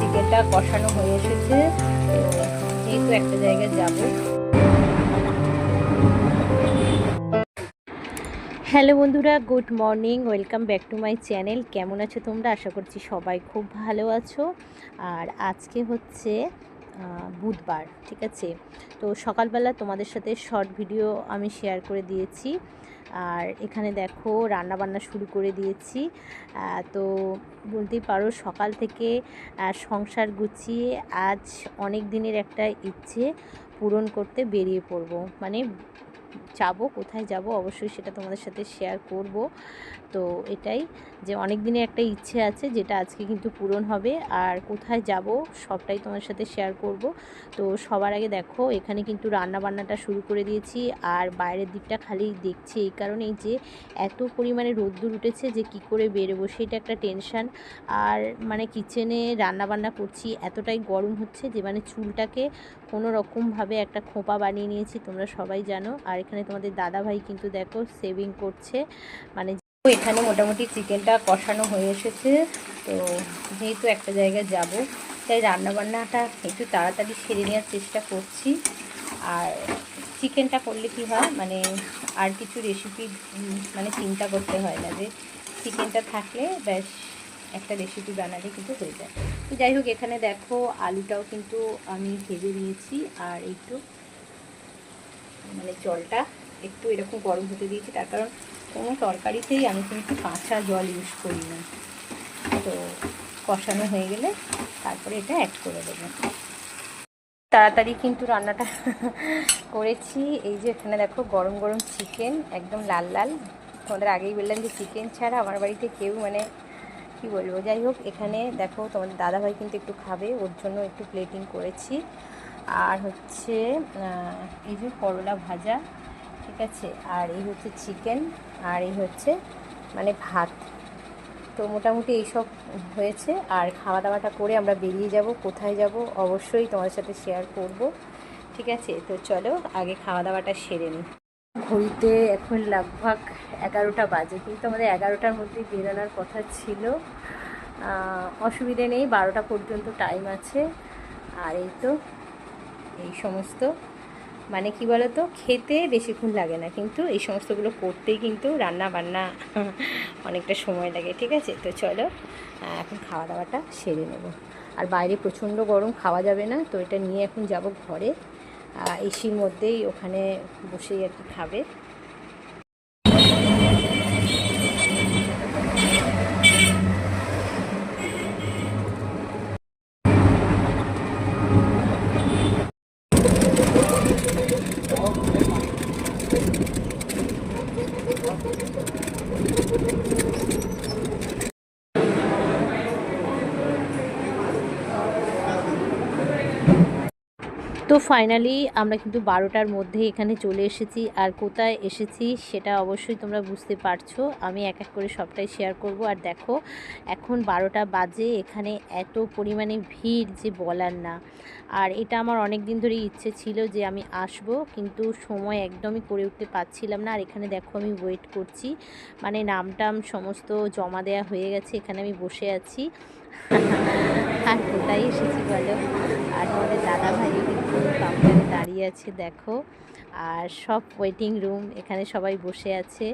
চিকেনটা কষানো হয়ে এসেছে। যেহেতু একটা জায়গায় যাব। হ্যালো বন্ধুরা, good morning, welcome back to my channel. কেমন আছো তোমরা? আশা করছি সবাই খুব ভালো আছো। আর আজকে হচ্ছে বুধবার, ঠিক আছে? তো সকালবেলা তোমাদের সাথে শর্ট ভিডিও আমি শেয়ার করে দিয়েছি। আর এখানে দেখো রান্না বান্না শুরু করে দিয়েছি। তো বলতেই পারো, সকাল থেকে সংসার গুছিয়ে আজ অনেক দিনের একটা ইচ্ছে পূরণ করতে বেরিয়ে পড়ব। মানে যাব, কোথায় যাব, অবশ্যই সেটা তোমাদের সাথে শেয়ার করব। তো এটাই যে অনেক দিনের একটা ইচ্ছে আছে যেটা আজকে কিন্তু পূরণ হবে আর কোথায় যাব সবটাই তোমার সাথে শেয়ার করব। তো সবার আগে দেখো, এখানে কিন্তু রান্না বান্নাটা শুরু করে দিয়েছি আর বাইরের দিকটা খালি দেখছি এই কারণেই যে এত পরিমাণে রোদ্দুর উঠেছে যে কি করে বেরোবো সেটা একটা টেনশান আর মানে কিচেনে রান্না বান্না করছি, এতটাই গরম হচ্ছে যে মানে চুলটাকে কোনো রকমভাবে একটা খোঁপা বানিয়ে নিয়েছি, তোমরা সবাই জানো। আর এখানে তোমাদের দাদা ভাই কিন্তু দেখো সেভিং করছে। মানে এখানে মোটামুটি চিকেনটা কষানো হয়ে এসেছে, তো যেহেতু একটা জায়গায় যাব, তাই রান্নাবান্নাটা একটু তাড়াতাড়ি সেরে নেওয়ার চেষ্টা করছি। আর চিকেনটা করলে কি হয় মানে আর কিছু রেসিপি মানে চিন্তা করতে হয় না যে চিকেনটা থাকলে ব্যাস একটা রেসিপি বানালে কিন্তু হয়ে যায়। তো যাই হোক, এখানে দেখো আলুটাও কিন্তু আমি ভেজে দিয়েছি আর একটু মানে জলটা একটু এরকম গরম হতে দিয়েছি, তার কারণ কোনো তরকারিতেই আমি কিন্তু কাঁচা জল ইউজ করি না তো কষানো হয়ে গেলে তারপরে এটা অ্যাড করে দেবো। তাড়াতাড়ি কিন্তু রান্নাটা করেছি। এই যে এখানে দেখো গরম গরম চিকেন একদম লাল লাল। তোমাদের আগেই বললাম যে চিকেন ছাড়া আমার বাড়িতে কেউ মানে কি বলব? যাই হোক, এখানে দেখো তোমাদের দাদাভাই কিন্তু একটু খাবে, ওর জন্য একটু প্লেটিং করেছি। আর হচ্ছে এই যে করলা ভাজা, ঠিক আছে? আর এই হচ্ছে চিকেন আর এই হচ্ছে মানে ভাত। তো মোটামুটি এইসব হয়েছে। আর খাওয়া দাওয়াটা করে আমরা বেরিয়ে যাব, কোথায় যাব অবশ্যই তোমাদের সাথে শেয়ার করব, ঠিক আছে? তো চলো, আগে খাওয়া দাওয়াটা সেরে নিই। ঘড়িতে এখন লগভগ এগারোটা বাজে, কিন্তু আমাদের এগারোটার মধ্যে বেরোনোর কথা ছিল। অসুবিধে নেই, বারোটা পর্যন্ত টাইম আছে। আর এই তো এই সমস্ত মানে কি তো খেতে বেশিক্ষণ লাগে না, কিন্তু এই সমস্তগুলো করতেই কিন্তু রান্না বান্না অনেকটা সময় লাগে, ঠিক আছে? তো চলো এখন খাওয়া দাওয়াটা সেরে নেব। আর বাইরে প্রচণ্ড গরম, খাওয়া যাবে না, তো এটা নিয়ে এখন যাব ঘরে। এসির মধ্যেই ওখানে বসেই আর কি খাবে। Thank you. তো ফাইনালি আমরা কিন্তু বারোটার মধ্যে এখানে চলে এসেছি। আর কোথায় এসেছি সেটা অবশ্যই তোমরা বুঝতে পারছ। আমি এক এক করে সবটাই শেয়ার করব। আর দেখো, এখন বারোটা বাজে। এখানে এত পরিমাণে ভিড় যে বলার না। আর এটা আমার অনেক দিন ধরেই ইচ্ছে ছিল যে আমি আসব। কিন্তু সময় একদমই করে উঠতে পারছিলাম না। আর এখানে দেখো, আমি ওয়েট করছি। মানে নামটাম সমস্ত জমা দেওয়া হয়ে গেছে। এখানে আমি বসে আছি। আর কোথায় এসেছি বলো। আর দাদা ভাই কিন্তু কাউন্টারে দাঁড়িয়ে আছে, দেখো। আর সব ওয়েটিং রুম এখানে সবাই বসে আছে।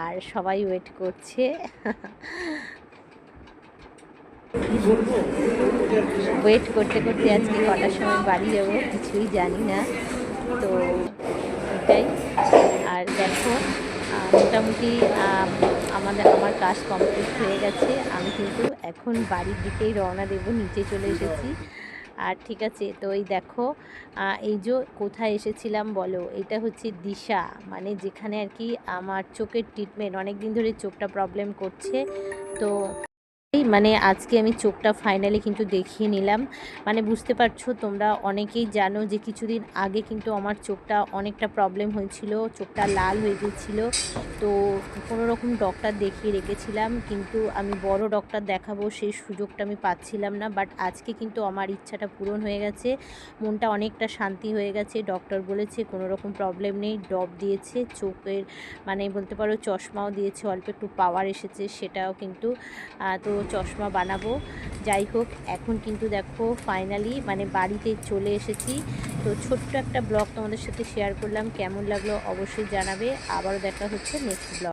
আর সবাই ওয়েট করছে। ওয়েট করতে করতে আজকে কটার সময় বাড়ি যাব কিছুই জানি না। তো এটাই। আর দেখো মোটামুটি আমাদের, আমার কাজ কমপ্লিট হয়ে গেছে। আমি কিন্তু এখন বাড়ির দিকেই রওনা দেব, নিচে চলে এসেছি। আর ঠিক আছে, তো এই দেখো এই যে কোথায় এসেছিলাম বলো, এটা হচ্ছে দিশা। মানে যেখানে আর কি আমার চোখের ট্রিটমেন্ট অনেকদিন ধরে চোখটা প্রবলেম করছে। তো মানে আজকে আমি চোখটা ফাইনালি কিন্তু দেখিয়ে নিলাম। মানে বুঝতে পারছ তোমরা অনেকেই জানো যে কিছুদিন আগে কিন্তু আমার চোখটা অনেকটা প্রবলেম হয়েছিল, চোখটা লাল হয়ে গিয়েছিল। তো কোনো রকম ডক্টর দেখিয়ে রেখেছিলাম, কিন্তু আমি বড় ডক্টর দেখাবো সেই সুযোগটা আমি পাচ্ছিলাম না। বাট আজকে কিন্তু আমার ইচ্ছাটা পূরণ হয়ে গেছে, মনটা অনেকটা শান্তি হয়ে গেছে। ডক্টর বলেছে কোনো রকম প্রবলেম নেই ড্রপ দিয়েছে, চোখের মানে বলতে পারো চশমাও দিয়েছে, অল্প একটু পাওয়ার এসেছে সেটাও কিন্তু। তো চশমা বানাবো। যাই হোক, এখন কিন্তু দেখো ফাইনালি মানে বাড়িতে চলে এসেছি। তো ছোট্ট একটা ব্লগ তোমাদের সাথে শেয়ার করলাম। কেমন লাগল অবশ্যই জানাবে। আবারও দেখা হচ্ছে নেক্সট ব্লগ